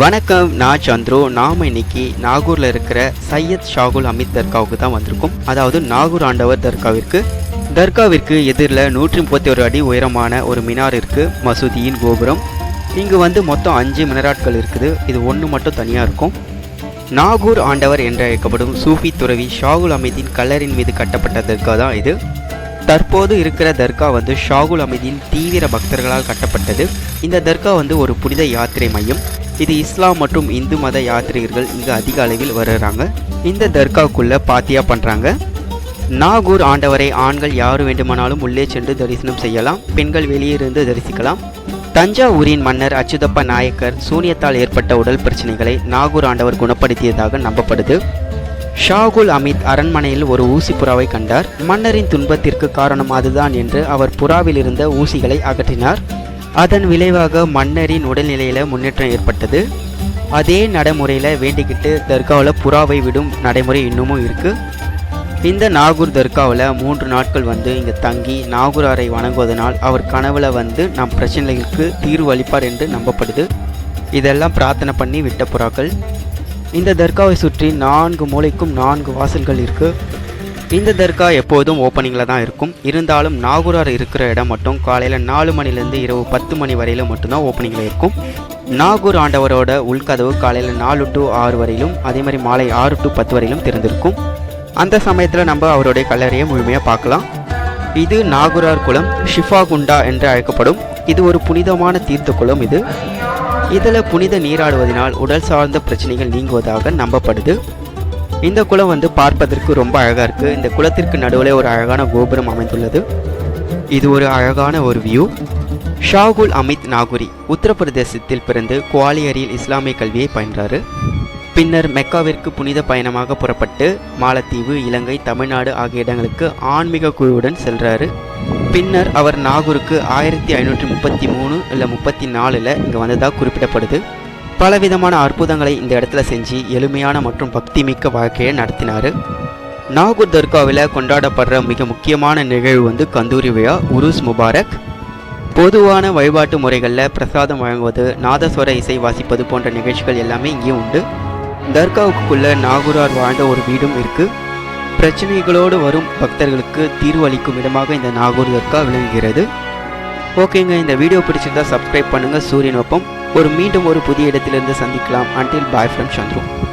வணக்கம் நான் சந்துரு. நாம் இன்னைக்கு நாகூரில் இருக்கிற சையத் ஷாகுல் அமித் தர்காவுக்கு தான் வந்திருக்கோம். அதாவது நாகூர் ஆண்டவர் தர்காவிற்கு. தர்காவிற்கு எதிரில் நூற்றி முப்பத்தி ஒரு அடி உயரமான ஒரு மினார் இருக்குது மசூதியின் கோபுரம். இங்கு வந்து மொத்தம் அஞ்சு மினராட்கள் இருக்குது. இது ஒன்று மட்டும் தனியாக இருக்கும். நாகூர் ஆண்டவர் என்று அழைக்கப்படும் சூஃபி துறவி ஷாகுல் அமீதின் கல்லறின் மீது கட்டப்பட்ட தர்கா தான் இது. தற்போது இருக்கிற தர்கா வந்து ஷாகுல் அமீதின் தீவிர பக்தர்களால் கட்டப்பட்டது. இந்த தர்கா வந்து ஒரு புனித யாத்திரை மையம். இது இஸ்லாம் மற்றும் இந்து மத யாத்ரீகர்கள் இங்கு அதிக அளவில் வருகிறாங்க. இந்த தர்காக்குள்ளே பாத்தியா பண்ணுறாங்க நாகூர் ஆண்டவரை ஆண்கள் யார் வேண்டுமானாலும் உள்ளே சென்று தரிசனம் செய்யலாம். பெண்கள் வெளியே இருந்து தரிசிக்கலாம். தஞ்சாவூரின் மன்னர் அச்சுதப்ப நாயக்கர் சூனியத்தால் ஏற்பட்ட உடல் பிரச்சனைகளை நாகூர் ஆண்டவர் குணப்படுத்தியதாக நம்பப்படுது. ஷாகுல் அமித் அரண்மனையில் ஒரு ஊசி புறாவை கண்டார். மன்னரின் துன்பத்திற்கு காரணம் அதுதான் என்று அவர் புறாவில் இருந்த ஊசிகளை அகற்றினார். அதன் விளைவாக மன்னரின் உடல்நிலையில் முன்னேற்றம் ஏற்பட்டது. அதே நடைமுறையில் வேண்டிக்கிட்டு தர்காவில் புறாவை விடும் நடைமுறை இன்னமும் இருக்குது இந்த நாகூர் தர்காவில் மூன்று நாட்கள் வந்து இங்கே தங்கி நாகூராரை வணங்குவதனால் அவர் கனவுல வந்து நம் பிரச்சனைகளுக்கு தீர்வு அளிப்பார் என்று நம்பப்படுது. இதெல்லாம் பிரார்த்தனை பண்ணி விட்ட புறாக்கள். இந்த தர்காவை சுற்றி நான்கு மூலைக்கும் நான்கு வாசல்கள் இருக்குது இந்த தர்கா எப்போதும் ஓப்பனிங்கில் தான் இருக்கும். இருந்தாலும் நாகூரார் இருக்கிற இடம் மட்டும் காலையில் நாலு மணிலேருந்து இரவு பத்து மணி வரையிலும் மட்டும்தான் ஓப்பனிங்கில் இருக்கும். நாகூர் ஆண்டவரோட உள்கதவு காலையில் நாலு டு ஆறு வரையிலும் அதே மாதிரி மாலை ஆறு டு பத்து வரையிலும் திறந்திருக்கும். அந்த சமயத்தில் நம்ம அவருடைய கல்லறையை முழுமையாக பார்க்கலாம். இது நாகூரார் குளம் ஷிஃபா குண்டா என்று அழைக்கப்படும். இது ஒரு புனிதமான தீர்த்த குளம் இது. இதில் புனித நீராடுவதனால் உடல் சார்ந்த பிரச்சனைகள் நீங்குவதாக நம்பப்படுது. இந்த குளம் வந்து பார்ப்பதற்கு ரொம்ப அழகாக இருக்குது இந்த குளத்திற்கு நடுவில் ஒரு அழகான கோபுரம் அமைந்துள்ளது. இது ஒரு அழகான ஒரு வியூ ஷாகுல் அமித் நாகுரி உத்தரப்பிரதேசத்தில் பிறந்து குவாலியரில் இஸ்லாமிய கல்வியை பயின்றாரு. பின்னர் மெக்காவிற்கு புனித பயணமாக புறப்பட்டு மாலத்தீவு இலங்கை தமிழ்நாடு ஆகிய இடங்களுக்கு ஆன்மீக குழுவுடன் செல்றாரு. பின்னர் அவர் நாகூருக்கு ஆயிரத்தி ஐநூற்றி முப்பத்தி மூணு இல்லை முப்பத்தி நாலில் இங்கே வந்ததாக குறிப்பிடப்படுது. பலவிதமான அற்புதங்களை இந்த இடத்துல செஞ்சு எளிமையான மற்றும் பக்திமிக்க வாழ்க்கையை நடத்தினார். நாகூர் தர்காவில் கொண்டாடப்படுற மிக முக்கியமான நிகழ்வு வந்து கந்தூரி விழா உருஸ் முபாரக். பொதுவான வழிபாட்டு முறைகளில் பிரசாதம் வழங்குவது நாதஸ்வர இசை வாசிப்பது போன்ற நிகழ்ச்சிகள் எல்லாமே இங்கேயும் உண்டு. தர்காவுக்குள்ள நாகூரார் வாழ்ந்த ஒரு வீடும் இருக்குது பிரச்சனைகளோடு வரும் பக்தர்களுக்கு தீர்வு அளிக்கும் இடமாக இந்த நாகூர் தர்கா விளங்குகிறது. ஓகேங்க இந்த வீடியோ பிடிச்சிருந்தா சப்ஸ்கிரைப் பண்ணுங்கள் சூரியன் ஒப்பம் ஒரு மீண்டும் ஒரு புதிய இடத்திலிருந்து சந்திக்கலாம். Until bye from Chandru